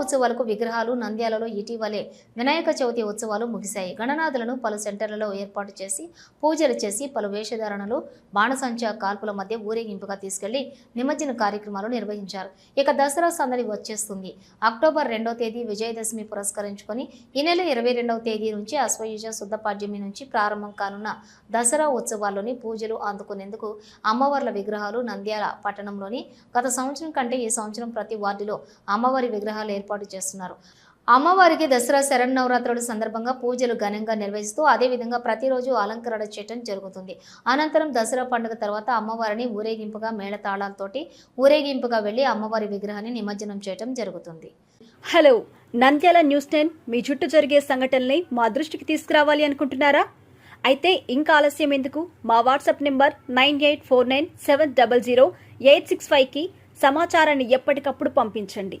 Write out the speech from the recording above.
ఉత్సవాలకు విగ్రహాలు నంద్యాలలో ఇటీవలే వినాయక చవితి ఉత్సవాలు ముగిశాయి. గణనాథులను పలు సెంటర్లలో ఏర్పాటు చేసి పూజలు చేసి పలు వేషధారణలు బాణసంచా కాల్పుల మధ్య ఊరేగింపుగా తీసుకెళ్ళి నిమజ్జన కార్యక్రమాలు నిర్వహించారు. ఇక దసరా సందడి వచ్చేస్తుంది. అక్టోబర్ రెండవ తేదీ విజయదశమి పురస్కరించుకొని ఈ నెల ఇరవై రెండవ తేదీ నుంచి అశ్వయుజ శుద్ధ పాడ్యమి నుంచి ప్రారంభం కానున్న దసరా ఉత్సవాల్లోని పూజలు అందుకునేందుకు అమ్మవార్ల విగ్రహాలు నంద్యాల పట్టణంలోని గత సంవత్సరం కంటే ఈ సంవత్సరం ప్రతి వార్డులో అమ్మవారి విగ్రహాలు ఏర్పాటు చేస్తున్నారు. అమ్మవారికి దసరా శరన్నవరాత్రుల సందర్భంగా పూజలు ఘనంగా నిర్వహిస్తూ అదేవిధంగా ప్రతిరోజు అలంకరణ చేయటం జరుగుతుంది. అనంతరం దసరా పండుగ తర్వాత అమ్మవారిని ఊరేగింపుగా మేళతాళాలతోటి ఊరేగింపుగా వెళ్ళి అమ్మవారి విగ్రహాన్ని నిమజ్జనం చేయటం జరుగుతుంది. హలో నంద్యాల న్యూస్ టెన్ మీ చుట్టూ జరిగే సంఘటనల్ని మా దృష్టికి తీసుకురావాలి అనుకుంటున్నారా? అయితే ఇంకా ఆలస్యం ఎందుకు? మా WhatsApp number nine eight four nine seven double zero eight six ఫైవ్కి సమాచారాన్ని ఎప్పటికప్పుడు పంపించండి.